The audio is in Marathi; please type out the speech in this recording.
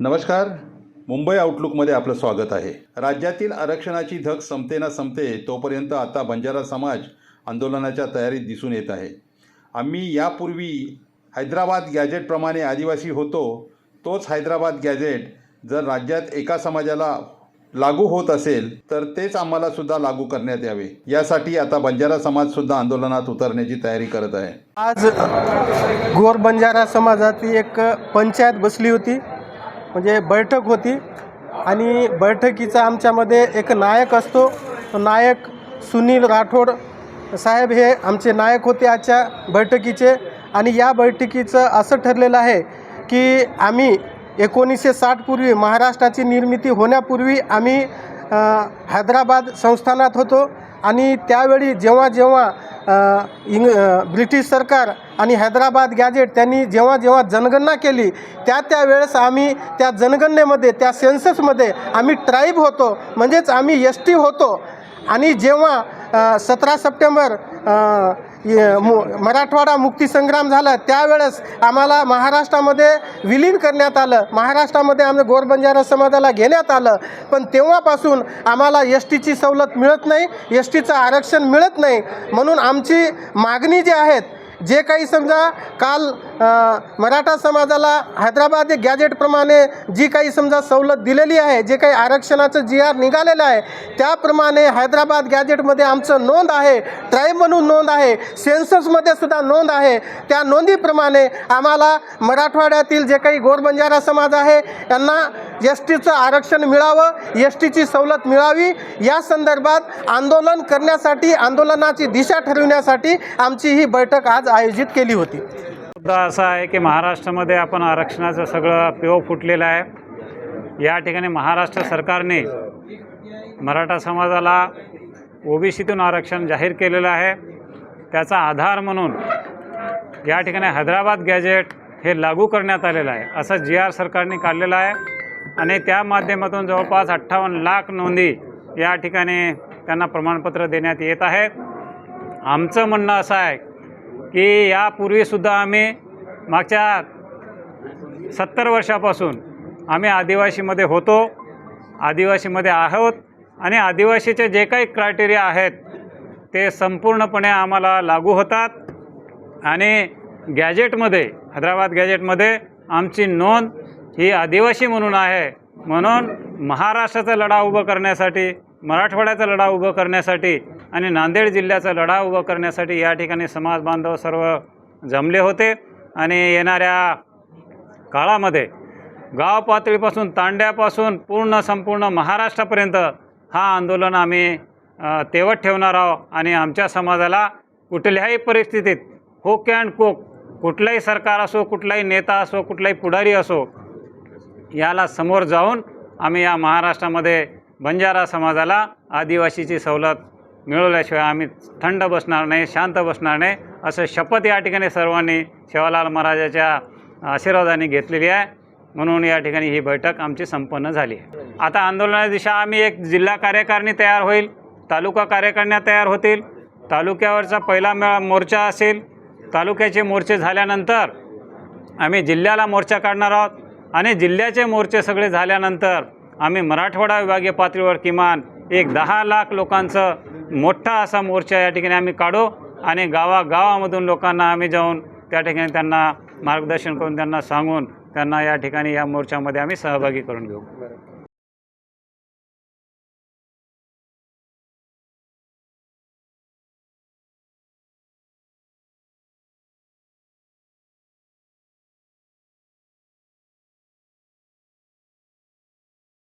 नमस्कार. मुंबई आउटलुकमध्ये आपलं स्वागत आहे. राज्यातील आरक्षणाची धग संपते ना संपते तोपर्यंत आता बंजारा समाज आंदोलनाच्या तयारीत दिसून येत आहे. आम्ही यापूर्वी हैदराबाद गॅजेटप्रमाणे आदिवासी होतो तोच हैदराबाद गॅजेट जर राज्यात एका समाजाला लागू होत असेल तर तेच आम्हाला सुद्धा लागू करण्यात यावे. यासाठी आता बंजारा समाजसुद्धा आंदोलनात उतरण्याची तयारी करत आहे. आज गोर बंजारा समाजाची एक पंचायत बसली होती म्हणजे बैठक होती आणि बैठकीचा आमच्यामध्ये एक नायक असतो तो नायक सुनील राठोड साहेब हे आमचे नायक होते आजच्या बैठकीचे आणि या बैठकीचं असं ठरलेलं आहे की आम्ही एकोणीसशे साठपूर्वी महाराष्ट्राची निर्मिती होण्यापूर्वी आम्ही हैदराबाद संस्थानात होतो आणि त्यावेळी जेव्हा जेव्हा इंग ब्रिटिश सरकार आणि हैदराबाद गॅजेट त्यांनी जेव्हा जेव्हा जनगणना केली त्या त्यावेळेस आम्ही त्या जनगणनेमध्ये त्या सेन्ससमध्ये आम्ही ट्राईब होतो म्हणजेच आम्ही एस टी होतो. आणि जेव्हा सतरा सप्टेंबर य- मु मराठवाडा मुक्तीसंग्राम झाला. त्यावेळेस आम्हाला महाराष्ट्रामध्ये विलीन करण्यात आलं. महाराष्ट्रामध्ये आम्ही गोरबंजारा समाजाला घेण्यात आलं. पण तेव्हापासून आम्हाला एस टीची सवलत मिळत नाही एस टीचं आरक्षण मिळत नाही. म्हणून आमची मागणी जी आहेत जे काही समजा काल मराठा समाजाला हैदराबाद गॅजेटप्रमाणे जी काही समजा सवलत दिलेली आहे जे काही आरक्षणाचं जी आर निघालेलं आहे त्याप्रमाणे हैदराबाद गॅजेटमध्ये आमचं नोंद आहे ट्राईब म्हणून नोंद आहे सेन्ससमध्ये सुद्धा नोंद आहे. त्या नोंदीप्रमाणे आम्हाला मराठवाड्यातील जे काही गोरबंजारा समाज आहे त्यांना एस टीचं आरक्षण मिळावं एस टीची सवलत मिळावी या संदर्भात आंदोलन करण्यासाठी आंदोलनाची दिशा ठरविण्यासाठी आमची ही बैठक आज आयोजित केली होती. मुद्दा असा आहे की महाराष्ट्रामध्ये आपण आरक्षणाचं सगळं पेव फुटलेलं आहे. या ठिकाणी महाराष्ट्र सरकारने मराठा समाजाला ओबीसीतून आरक्षण जाहीर केलेलं आहे. त्याचा आधार म्हणून या ठिकाणी हैदराबाद गॅजेट हे लागू करण्यात आलेलं आहे. असं जी आर सरकारने काढलेलं आहे. आणि त्या माध्यमातून जवळपास अठ्ठावन्न लाख नोंदी या ठिकाणी त्यांना प्रमाणपत्र देण्यात येत आहे. आमचं म्हणणं असं आहे की यापूर्वीसुद्धा आम्ही मागच्या सत्तर वर्षापासून आम्ही आदिवासीमध्ये होतो आदिवासीमध्ये आहोत आणि आदिवासीचे जे काही क्रायटेरिया आहेत ते संपूर्णपणे आम्हाला लागू होतात आणि गॅजेटमध्ये हैदराबाद गॅजेटमध्ये आमची नोंद ही आदिवासी म्हणून आहे. म्हणून महाराष्ट्राचा लढा उभं करण्यासाठी मराठवाड्याचा लढा उभं करण्यासाठी आणि नांदेड जिल्ह्याचा लढा उभं करण्यासाठी या ठिकाणी समाज बांधव सर्व जमले होते. आणि येणाऱ्या काळामध्ये गाव पातळीपासून तांड्यापासून पूर्ण संपूर्ण महाराष्ट्रापर्यंत हा आंदोलन आम्ही तेवत ठेवणार आहोत. आणि आमच्या समाजाला कुठल्याही परिस्थितीत होक अँड कोक कुठलाही सरकार असो कुठलाही नेता असो कुठलाही पुढारी असो याला समोर जाऊन आम्ही या महाराष्ट्रामध्ये बंजारा समाजाला आदिवासीची सवलत मिळवल्याशिवाय आम्ही थंड बसणार नाही शांत बसणार नाही असं शपथ या ठिकाणी सर्वांनी शिवालाल महाराजाच्या आशीर्वादाने घेतलेली आहे. म्हणून या ठिकाणी ही बैठक आमची संपन्न झाली आहे. आता आंदोलनाच्या दिशा आम्ही एक जिल्हा कार्यकारिणी तयार होईल तालुका कार्यकारिण्या तयार होतील तालुक्यावरचा पहिला मे मोर्चा असेल तालुक्याचे मोर्चे झाल्यानंतर आम्ही जिल्ह्याला मोर्चा काढणार आहोत. आणि जिल्ह्याचे मोर्चे सगळे झाल्यानंतर आम्ही मराठवाडा विभागीय पातळीवर किमान एक दहा लाख लोकांचं मोठा असा मोर्चा या ठिकाणी आम्ही काढू आणि गावागावामधून लोकांना आम्ही जाऊन त्या ठिकाणी त्यांना मार्गदर्शन करून त्यांना सांगून त्यांना या ठिकाणी या मोर्चामध्ये आम्ही सहभागी करून घेऊ.